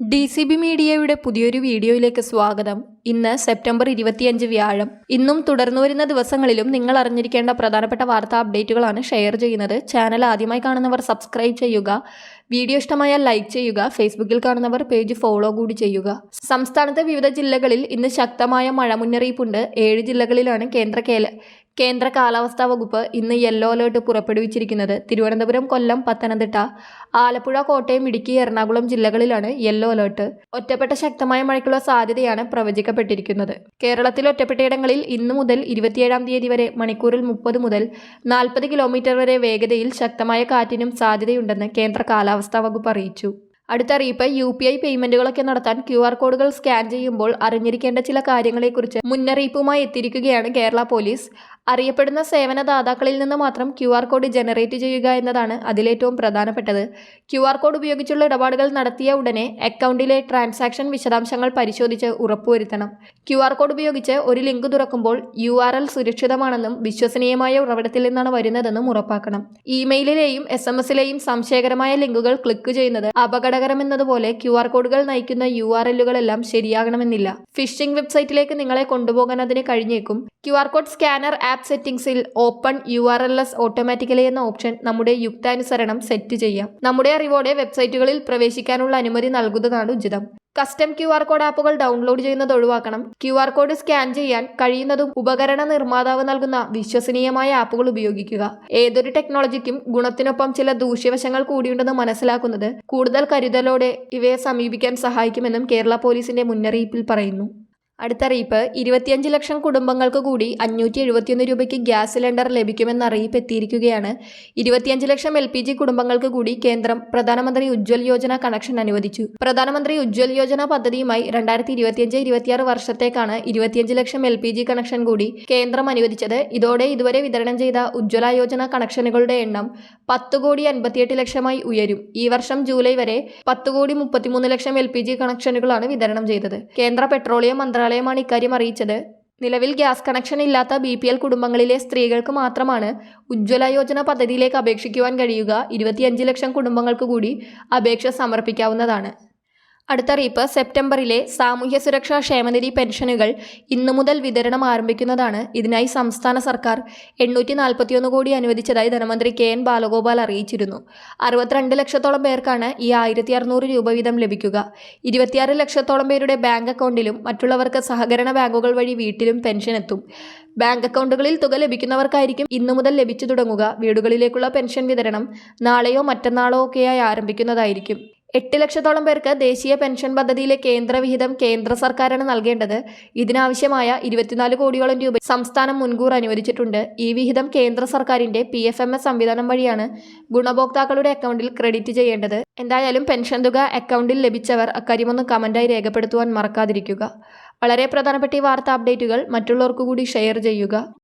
D C B മീഡിയയുടെ പുതിയൊരു വീഡിയോയിലേക്ക് സ്വാഗതം. ഇന്ന് സെപ്റ്റംബർ ഇരുപത്തിയഞ്ച് വ്യാഴം. ഇന്നും തുടർന്നു വരുന്ന ദിവസങ്ങളിലും നിങ്ങൾ അറിഞ്ഞിരിക്കേണ്ട പ്രധാനപ്പെട്ട വാർത്താ അപ്ഡേറ്റുകളാണ് ഷെയർ ചെയ്യുന്നത്. ചാനൽ ആദ്യമായി കാണുന്നവർ സബ്സ്ക്രൈബ് ചെയ്യുക. വീഡിയോ ഇഷ്ടമായാൽ ലൈക്ക് ചെയ്യുക. ഫേസ്ബുക്കിൽ കാണുന്നവർ പേജ് ഫോളോ കൂടി ചെയ്യുക. സംസ്ഥാനത്തെ വിവിധ ജില്ലകളിൽ ഇന്ന് ശക്തമായ മഴ മുന്നറിയിപ്പുണ്ട്. ഏഴ് ജില്ലകളിലാണ് കേന്ദ്ര കേന്ദ്ര കാലാവസ്ഥാ വകുപ്പ് ഇന്ന് യെല്ലോ അലേർട്ട് പുറപ്പെടുവിച്ചിരിക്കുന്നത്. തിരുവനന്തപുരം കൊല്ലം പത്തനംതിട്ട ആലപ്പുഴ കോട്ടയം ഇടുക്കി എറണാകുളം ജില്ലകളിലാണ് യെല്ലോ അലേർട്ട്. ഒറ്റപ്പെട്ട ശക്തമായ മഴയ്ക്കുള്ള സാധ്യതയാണ് പ്രവചിക്കപ്പെട്ടിരിക്കുന്നത്. കേരളത്തിൽ ഒറ്റപ്പെട്ടയിടങ്ങളിൽ ഇന്നു മുതൽ ഇരുപത്തിയേഴാം തീയതി വരെ മണിക്കൂറിൽ മുപ്പത് മുതൽ നാൽപ്പത് കിലോമീറ്റർ വരെ വേഗതയിൽ ശക്തമായ കാറ്റിനും സാധ്യതയുണ്ടെന്ന് കേന്ദ്ര കാലാവസ്ഥാ വകുപ്പ് അറിയിച്ചു. അടുത്ത അറിയിപ്പ് യു പി ഐ പേയ്മെന്റുകളൊക്കെ നടത്താൻ ക്യു ആർ കോഡുകൾ സ്കാൻ ചെയ്യുമ്പോൾ അറിഞ്ഞിരിക്കേണ്ട ചില കാര്യങ്ങളെക്കുറിച്ച് മുന്നറിയിപ്പുമായി എത്തിയിരിക്കുകയാണ് കേരള പോലീസ്. അറിയപ്പെടുന്ന സേവനദാതാക്കളിൽ നിന്ന് മാത്രം ക്യു ആർ കോഡ് ജനറേറ്റ് ചെയ്യുക എന്നതാണ് അതിലേറ്റവും പ്രധാനപ്പെട്ടത്. ക്യു ആർ കോഡ് ഉപയോഗിച്ചുള്ള ഇടപാടുകൾ നടത്തിയ ഉടനെ അക്കൗണ്ടിലെ ട്രാൻസാക്ഷൻ വിശദാംശങ്ങൾ പരിശോധിച്ച് ഉറപ്പുവരുത്തണം. ക്യു ആർ കോഡ് ഉപയോഗിച്ച് ഒരു ലിങ്ക് തുറക്കുമ്പോൾ യു ആർ എൽ സുരക്ഷിതമാണെന്നും വിശ്വസനീയമായ ഉറവിടത്തിൽ നിന്നാണ് വരുന്നതെന്നും ഉറപ്പാക്കണം. ഇമെയിലിലെയും എസ് എം എസിലെയും സംശയകരമായ ലിങ്കുകൾ ക്ലിക്ക് ചെയ്യുന്നത് അപകടകരമെന്നതുപോലെ ക്യു ആർ കോഡുകൾ നയിക്കുന്ന യു ആർ എല്ലുകളെല്ലാം ശരിയാകണമെന്നില്ല. ഫിഷിംഗ് വെബ്സൈറ്റിലേക്ക് നിങ്ങളെ കൊണ്ടുപോകാൻ അതിന് കഴിഞ്ഞേക്കും. Q R code scanner app സെറ്റിംഗ്സിൽ open U R L S automatically എന്ന ഓപ്ഷൻ നമ്മുടെ യുക്താനുസരണം സെറ്റ് ചെയ്യാം. നമ്മുടെ അറിവോടെ വെബ്സൈറ്റുകളിൽ പ്രവേശിക്കാനുള്ള അനുമതി നൽകുന്നതാണ് ഉചിതം. കസ്റ്റം ക്യു ആർ കോഡ് ആപ്പുകൾ ഡൗൺലോഡ് ചെയ്യുന്നത് ഒഴിവാക്കണം. ക്യു ആർ കോഡ് സ്കാൻ ചെയ്യാൻ കഴിയുന്നതും ഉപകരണ നിർമ്മാതാവ് നൽകുന്ന വിശ്വസനീയമായ ആപ്പുകൾ ഉപയോഗിക്കുക. ഏതൊരു ടെക്നോളജിക്കും ഗുണത്തിനൊപ്പം ചില ദൂഷ്യവശങ്ങൾ കൂടിയുണ്ടെന്ന് മനസ്സിലാക്കുന്നത് കൂടുതൽ കരുതലോടെ ഇവയെ സമീപിക്കാൻ സഹായിക്കുമെന്നും കേരള പോലീസിന്റെ മുന്നറിയിപ്പിൽ പറയുന്നു. അടുത്തറിയിപ്പ് ഇരുപത്തിയഞ്ച് ലക്ഷം കുടുംബങ്ങൾക്ക് കൂടി അഞ്ഞൂറ്റി എഴുപത്തിയൊന്ന് രൂപയ്ക്ക് ഗ്യാസ് സിലിണ്ടർ ലഭിക്കുമെന്ന അറിയിപ്പ് എത്തിയിരിക്കുകയാണ് ഇരുപത്തിയഞ്ച് ലക്ഷം എൽ പി ജി കുടുംബങ്ങൾക്ക് കൂടി കേന്ദ്രം പ്രധാനമന്ത്രി ഉജ്ജ്വൽ യോജന കണക്ഷൻ അനുവദിച്ചു. പ്രധാനമന്ത്രി ഉജ്ജ്വൽ യോജന പദ്ധതിയുമായി രണ്ടായിരത്തി ഇരുപത്തിയഞ്ച് ഇരുപത്തിയാറ് വർഷത്തേക്കാണ് ഇരുപത്തിയഞ്ച് ലക്ഷം എൽ പി ജി കണക്ഷൻ കൂടി കേന്ദ്രം അനുവദിച്ചത്. ഇതോടെ ഇതുവരെ വിതരണം ചെയ്ത ഉജ്ജ്വല യോജന കണക്ഷനുകളുടെ എണ്ണം പത്ത് കോടി അൻപത്തിയെട്ട് ലക്ഷമായി ഉയരും. ഈ വർഷം ജൂലൈ വരെ പത്ത് കോടി മുപ്പത്തിമൂന്ന് ലക്ഷം എൽ പി ജി കണക്ഷനുകളാണ് വിതരണം ചെയ്തത്. കേന്ദ്ര പെട്രോളിയം മന്ത്രാലയമാണ് ഇക്കാര്യം അറിയിച്ചത്. നിലവിൽ ഗ്യാസ് കണക്ഷൻ ഇല്ലാത്ത ബി പി എൽ കുടുംബങ്ങളിലെ സ്ത്രീകൾക്ക് മാത്രമാണ് ഉജ്ജ്വല യോജന പദ്ധതിയിലേക്ക് അപേക്ഷിക്കുവാൻ കഴിയുക. ഇരുപത്തിയഞ്ച് ലക്ഷം കുടുംബങ്ങൾക്ക് കൂടി അപേക്ഷ സമർപ്പിക്കാവുന്നതാണ്. അടുത്തറിയിപ്പ് സെപ്റ്റംബറിലെ സാമൂഹ്യ സുരക്ഷാ ക്ഷേമനിധി പെൻഷനുകൾ ഇന്നു മുതൽ വിതരണം ആരംഭിക്കുന്നതാണ്. ഇതിനായി സംസ്ഥാന സർക്കാർ എണ്ണൂറ്റി നാൽപ്പത്തിയൊന്ന് കോടി അനുവദിച്ചതായി ധനമന്ത്രി കെ എൻ ബാലഗോപാൽ അറിയിച്ചിരുന്നു. അറുപത്തിരണ്ട് ലക്ഷത്തോളം പേർക്കാണ് ഈ ആയിരത്തി അറുന്നൂറ് രൂപ വീതം ലഭിക്കുക. ഇരുപത്തിയാറ് ലക്ഷത്തോളം പേരുടെ ബാങ്ക് അക്കൗണ്ടിലും മറ്റുള്ളവർക്ക് സഹകരണ ബാങ്കുകൾ വഴി വീട്ടിലും പെൻഷൻ എത്തും. ബാങ്ക് അക്കൗണ്ടുകളിൽ തുക ലഭിക്കുന്നവർക്കായിരിക്കും ഇന്നു മുതൽ ലഭിച്ചു തുടങ്ങുക. വീടുകളിലേക്കുള്ള പെൻഷൻ വിതരണം നാളെയോ മറ്റന്നാളോ ഒക്കെയായി ആരംഭിക്കുന്നതായിരിക്കും. എട്ട് ലക്ഷത്തോളം പേർക്ക് ദേശീയ പെൻഷൻ പദ്ധതിയിലെ കേന്ദ്രവിഹിതം കേന്ദ്ര സർക്കാരാണ് നൽകേണ്ടത്. ഇതിനാവശ്യമായ ഇരുപത്തിനാല് കോടിയോളം രൂപ സംസ്ഥാനം മുൻകൂർ അനുവദിച്ചിട്ടുണ്ട്. ഈ വിഹിതം കേന്ദ്ര സർക്കാരിന്റെ പി എഫ് എം എസ് സംവിധാനം വഴിയാണ് ഗുണഭോക്താക്കളുടെ അക്കൗണ്ടിൽ ക്രെഡിറ്റ് ചെയ്യേണ്ടത്. എന്തായാലും പെൻഷൻ തുക അക്കൗണ്ടിൽ ലഭിച്ചവർ അക്കാര്യമൊന്ന് കമന്റായി രേഖപ്പെടുത്തുവാൻ മറക്കാതിരിക്കുക. വളരെ പ്രധാനപ്പെട്ട ഈ വാർത്താ അപ്ഡേറ്റുകൾ മറ്റുള്ളവർക്കു കൂടി ഷെയർ ചെയ്യുക.